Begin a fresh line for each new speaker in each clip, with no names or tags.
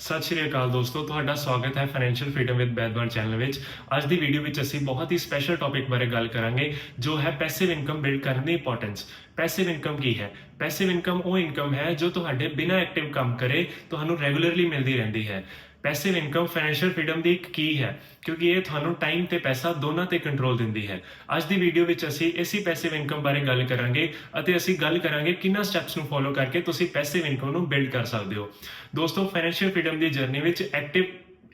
ਸਤਿ ਸ਼੍ਰੀ ਅਕਾਲ ਦੋਸਤੋ, ਤੁਹਾਡਾ ਸਵਾਗਤ ਹੈ financial freedom with Baidwan channel ਵਿੱਚ। ਅੱਜ ਦੀ ਵੀਡੀਓ ਵਿੱਚ ਅਸੀਂ ਬਹੁਤ ਹੀ ਸਪੈਸ਼ਲ ਟੌਪਿਕ ਬਾਰੇ ਗੱਲ ਕਰਾਂਗੇ, ਜੋ ਹੈ ਪੈਸਿਵ ਇਨਕਮ ਬਿਲਡ ਕਰਨ ਦੀ ਇੰਪੋਰਟੈਂਸ ਪੈਸਿਵ ਇਨਕਮ ਕੀ ਹੈ? ਪੈਸਿਵ ਇਨਕਮ ਉਹ ਇਨਕਮ ਹੈ ਜੋ ਤੁਹਾਡੇ ਬਿਨਾਂ ਐਕਟਿਵ ਕੰਮ ਕਰੇ, ਤੁਹਾਨੂੰ ਰੈਗੂਲਰਲੀ ਮਿਲਦੀ ਰਹਿੰਦੀ ਹੈ। ਪੈਸਿਵ ਇਨਕਮ ਫਾਈਨੈਂਸ਼ੀਅਲ ਫ੍ਰੀडम ਦੀ ਇੱਕ ਕੀ ਹੈ, ਕਿਉਂਕਿ ਇਹ ਤੁਹਾਨੂੰ ਟਾਈਮ ਤੇ ਪੈਸਾ ਦੋਨਾਂ ਤੇ ਕੰਟਰੋਲ ਦਿੰਦੀ ਹੈ। ਅੱਜ ਦੀ ਵੀਡੀਓ ਵਿੱਚ ਅਸੀਂ ਇਸੇ ਪੈਸਿਵ ਇਨਕਮ ਬਾਰੇ ਗੱਲ ਕਰਾਂਗੇ ਅਤੇ ਅਸੀਂ ਗੱਲ ਕਰਾਂਗੇ ਕਿੰਨਾ ਸਟੈਪਸ ਨੂੰ ਫੋਲੋ ਕਰਕੇ ਤੁਸੀਂ ਪੈਸਿਵ ਇਨਕਮ ਨੂੰ ਬਿਲਡ ਕਰ ਸਕਦੇ ਹੋ। ਦੋਸਤੋ ਫਾਈਨੈਂਸ਼ੀਅਲ ਫ੍ਰੀडम ਦੀ ਜਰਨੀ ਵਿੱਚ ਐਕਟਿਵ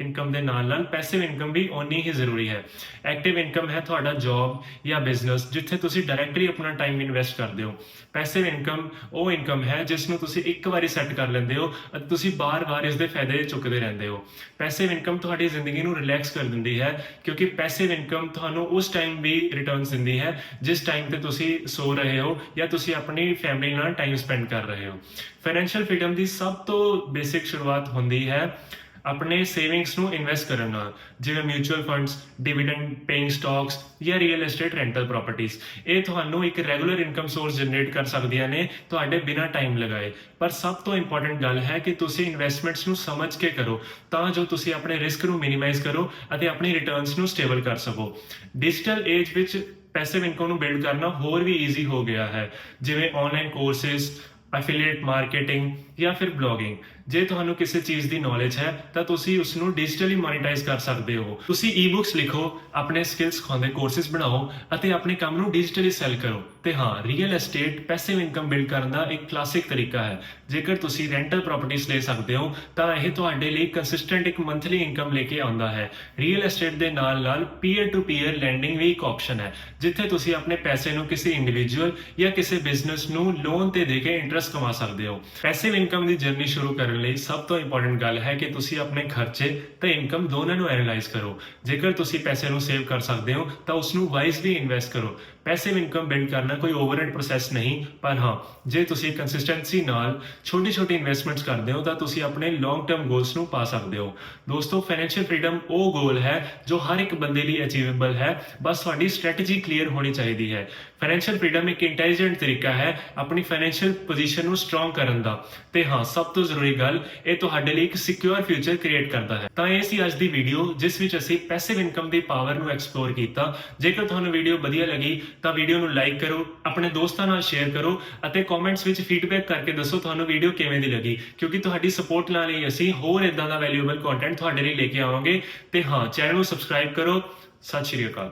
ਇਨਕਮ ਦੇ ਨਾਲ ਨਾਲ ਪੈਸਿਵ ਇਨਕਮ ਵੀ ਓਨੀ ਹੀ ਜ਼ਰੂਰੀ ਹੈ। ਐਕਟਿਵ ਇਨਕਮ ਹੈ ਤੁਹਾਡਾ ਜੌਬ ਜਾਂ ਬਿਜ਼ਨਸ ਜਿੱਥੇ ਤੁਸੀਂ ਡਾਇਰੈਕਟਲੀ ਆਪਣਾ ਟਾਈਮ ਇਨਵੈਸਟ ਕਰਦੇ ਹੋ। ਪੈਸਿਵ ਇਨਕਮ ਉਹ ਇਨਕਮ ਹੈ ਜਿਸ ਨੂੰ ਤੁਸੀਂ ਇੱਕ ਵਾਰੀ ਸੈੱਟ ਕਰ ਲੈਂਦੇ ਹੋ ਅਤੇ ਤੁਸੀਂ ਬਾਰ-ਬਾਰ ਇਸ ਦੇ ਫਾਇਦੇ ਚੁੱਕਦੇ ਰਹਿੰਦੇ ਹੋ। ਪੈਸਿਵ ਇਨਕਮ ਤੁਹਾਡੀ ਜ਼ਿੰਦਗੀ ਨੂੰ ਰਿਲੈਕਸ ਕਰ ਦਿੰਦੀ ਹੈ ਕਿਉਂਕਿ ਪੈਸਿਵ ਇਨਕਮ ਤੁਹਾਨੂੰ ਉਸ ਟਾਈਮ ਵੀ ਰਿਟਰਨਸ ਦਿੰਦੀ ਹੈ ਜਿਸ ਟਾਈਮ ਤੇ ਤੁਸੀਂ ਸੋ ਰਹੇ ਹੋ ਜਾਂ ਤੁਸੀਂ ਆਪਣੀ ਫੈਮਿਲੀ ਨਾਲ ਟਾਈਮ ਸਪੈਂਡ ਕਰ ਰਹੇ ਹੋ। ਫਾਈਨੈਂਸ਼ੀਅਲ ਫਰੀडम ਦੀ ਸਭ ਤੋਂ ਬੇਸਿਕ ਸ਼ੁਰੂਆਤ ਹੁੰਦੀ ਹੈ ਆਪਣੇ ਸੇਵਿੰਗਸ ਨੂੰ ਇਨਵੈਸਟ ਕਰਨ ਨਾਲ, ਜਿਵੇਂ mutual funds dividend paying stocks ਜਾਂ ਰੀਅਲ ਏਸਟੇਟ ਰੈਂਟਲ ਪ੍ਰਾਪਰਟੀਆਂ ਇਹ ਤੁਹਾਨੂੰ ਇੱਕ ਰੈਗੂਲਰ ਇਨਕਮ ਸੋਰਸ ਜਨਰੇਟ ਕਰ ਸਕਦੀਆਂ ਨੇ, ਤੁਹਾਡੇ ਬਿਨਾਂ ਟਾਈਮ ਲਗਾਏ। ਪਰ ਸਭ ਤੋਂ ਇੰਪੋਰਟੈਂਟ ਗੱਲ ਹੈ ਕਿ ਤੁਸੀਂ ਇਨਵੈਸਟਮੈਂਟਸ ਨੂੰ ਸਮਝ ਕੇ ਕਰੋ, ਤਾਂ ਜੋ ਤੁਸੀਂ ਆਪਣੇ ਰਿਸਕ ਨੂੰ ਮਿਨੀਮਾਈਜ਼ ਕਰੋ ਅਤੇ ਆਪਣੀ ਰਿਟਰਨਸ ਨੂੰ ਸਟੇਬਲ ਕਰ ਸਕੋ। ਡਿਜੀਟਲ ਏਜ ਵਿੱਚ ਪੈਸਿਵ ਇਨਕਮ ਨੂੰ ਬਿਲਡ ਕਰਨਾ ਹੋਰ ਵੀ ਈਜ਼ੀ ਹੋ ਗਿਆ ਹੈ, ਜਿਵੇਂ ਆਨਲਾਈਨ ਕੋਰਸਸ ਐਫੀਲੀਏਟ ਮਾਰਕੀਟਿੰਗ ਜਾਂ ਫਿਰ ਬਲੌਗਿੰਗ ਜੇ ਤੁਹਾਨੂੰ ਕਿਸੇ ਚੀਜ਼ ਦੀ ਨੌਲੇਜ ਹੈ, ਤਾਂ ਤੁਸੀਂ ਉਸ ਨੂੰ ਡਿਜੀਟਲੀ ਮੋਨੇਟਾਈਜ਼ ਕਰ ਸਕਦੇ ਹੋ। ਤੁਸੀਂ ਈ-ਬੁੱਕਸ ਲਿਖੋ, ਆਪਣੇ ਸਕਿੱਲਸ ਸਿਖਾਉਂਦੇ ਕੋਰਸਸ ਬਣਾਓ ਅਤੇ ਆਪਣੇ ਕੰਮ ਨੂੰ ਡਿਜੀਟਲੀ ਸੈਲ ਕਰੋ। ਤੇ ਹਾਂ real estate passive income build ਕਰਨ ਦਾ ਇੱਕ ਕਲਾਸਿਕ ਤਰੀਕਾ ਹੈ। ਜੇਕਰ ਤੁਸੀਂ ਰੈਂਟਲ ਪ੍ਰਾਪਰਟੀਆਂ ਲੈ ਸਕਦੇ ਹੋ, ਤਾਂ ਇਹ ਤੁਹਾਡੇ ਲਈ ਕੰਸਿਸਟੈਂਟ ਇੱਕ ਮੰਥਲੀ ਇਨਕਮ ਲੈ ਕੇ ਆਉਂਦਾ ਹੈ। ਰੀਅਲ ਐਸਟੇਟ ਦੇ ਨਾਲ ਨਾਲ ਪੀਅਰ ਟੂ ਪੀਅਰ ਲੈਂਡਿੰਗ ਵੀ ਇੱਕ ਆਪਸ਼ਨ ਹੈ। ਜਿੱਥੇ ਤੁਸੀਂ ਆਪਣੇ ਪੈਸੇ ਨੂੰ ਕਿਸੇ ਇੰਡੀਵਿਜੂਅਲ ਜਾਂ ਕਿਸੇ ਬਿਜ਼ਨਸ ਨੂੰ ਲੋਨ ਤੇ ਦੇ ਕੇ ਇੰਟਰਸਟ ਕਮਾ ਸਕਦੇ ਹੋ। ਪੈਸਿਵ ਇਨਕਮ ਦੀ ਜਰਨੀ ਸ਼ੁਰੂ ਕਰਨ ਕਰਨ ਲਈ ਸਭ ਤੋਂ ਇੰਪੋਰਟੈਂਟ ਗੱਲ ਹੈ ਕਿ ਤੁਸੀਂ ਆਪਣੇ ਖਰਚੇ ਤੇ ਇਨਕਮ ਦੋਨਾਂ ਨੂੰ ਐਨਾਲਾਈਜ਼ ਕਰੋ। ਜੇਕਰ ਤੁਸੀਂ ਪੈਸੇ ਨੂੰ ਸੇਵ ਕਰ ਸਕਦੇ ਹੋ, ਤਾਂ ਉਸ ਨੂੰ ਵਾਈਜ਼ਲੀ ਇਨਵੈਸਟ ਕਰੋ ਪੈਸਿਵ ਇਨਕਮ ਬਿਲਡ ਕਰਨਾ ਕੋਈ ਓਵਰਨਾਈਟ ਪ੍ਰੋਸੈਸ ਨਹੀਂ, ਪਰ ਹਾਂ, ਜੇ ਤੁਸੀਂ ਕੰਸਿਸਟੈਂਸੀ ਨਾਲ ਛੋਟੀ-ਛੋਟੀ ਇਨਵੈਸਟਮੈਂਟਸ ਕਰਦੇ ਹੋ, ਤਾਂ ਤੁਸੀਂ ਆਪਣੇ ਲੌਂਗ ਟਰਮ ਗੋਲਸ ਨੂੰ ਪਾ ਸਕਦੇ ਹੋ। ਦੋਸਤੋ ਫਾਈਨੈਂਸ਼ੀਅਲ ਫ੍ਰੀडम ਉਹ ਗੋਲ ਹੈ ਜੋ ਹਰ ਇੱਕ ਬੰਦੇ ਲਈ ਅਚੀਵੇਬਲ ਹੈ। ਬਸ ਤੁਹਾਡੀ ਸਟ੍ਰੈਟੇਜੀ ਕਲੀਅਰ ਹੋਣੀ ਚਾਹੀਦੀ ਹੈ। ਫਾਈਨੈਂਸ਼ੀਅਲ ਫ੍ਰੀडम ਇੱਕ ਇੰਟੈਲੀਜੈਂਟ ਤਰੀਕਾ ਹੈ ਆਪਣੀ ਫਾਈਨੈਂਸ਼ੀਅਲ ਪੋਜੀਸ਼ਨ ਨੂੰ ਸਟਰੋਂਗ ਕਰਨ ਦਾ। ਤੇ ਹਾਂ, ਸਭ ਤੋਂ ਜ਼ਰੂਰੀ ਗੱਲ, ਇਹ ਤੁਹਾਡੇ ਲਈ ਇੱਕ ਸਿਕਿਉਰ ਫਿਊਚਰ ਕ੍ਰੀਏਟ ਕਰਦਾ ਹੈ। ਤਾਂ ਇਹ ਸੀ ਅੱਜ ਦੀ ਵੀਡੀਓ ਜਿਸ ਵਿੱਚ ਅਸੀਂ ਪੈਸਿਵ ਇਨਕਮ ਦੀ ਪਾਵਰ ਨੂੰ ਐਕਸਪਲੋਰ ਕੀਤਾ। ਜੇਕਰ ਤੁਹਾਨੂੰ ਵੀਡੀਓ ਵਧੀਆ ਲੱਗੀ, ਤਾਂ ਵੀਡੀਓ ਨੂੰ ਲਾਈਕ ਕਰੋ, ਆਪਣੇ ਦੋਸਤਾਂ ਨਾਲ ਸ਼ੇਅਰ ਕਰੋ ਅਤੇ ਕਮੈਂਟਸ ਵਿੱਚ ਫੀਡਬੈਕ ਕਰਕੇ ਦੱਸੋ ਤੁਹਾਨੂੰ ਵੀਡੀਓ ਕਿਵੇਂ ਦੀ ਲੱਗੀ। ਕਿਉਂਕਿ ਤੁਹਾਡੀ ਸਪੋਰਟ ਨਾਲ ਹੀ ਅਸੀਂ ਹੋਰ ਇਦਾਂ ਦਾ ਵੈਲਿਊਏਬਲ ਕੰਟੈਂਟ ਤੁਹਾਡੇ ਲਈ ਲੈ ਕੇ ਆਵਾਂਗੇ। ਤੇ ਹਾਂ ਚੈਨਲ ਨੂੰ ਸਬਸਕ੍ਰਾਈਬ ਕਰੋ। ਸਤਿ ਸ਼੍ਰੀ ਅਕਾਲ।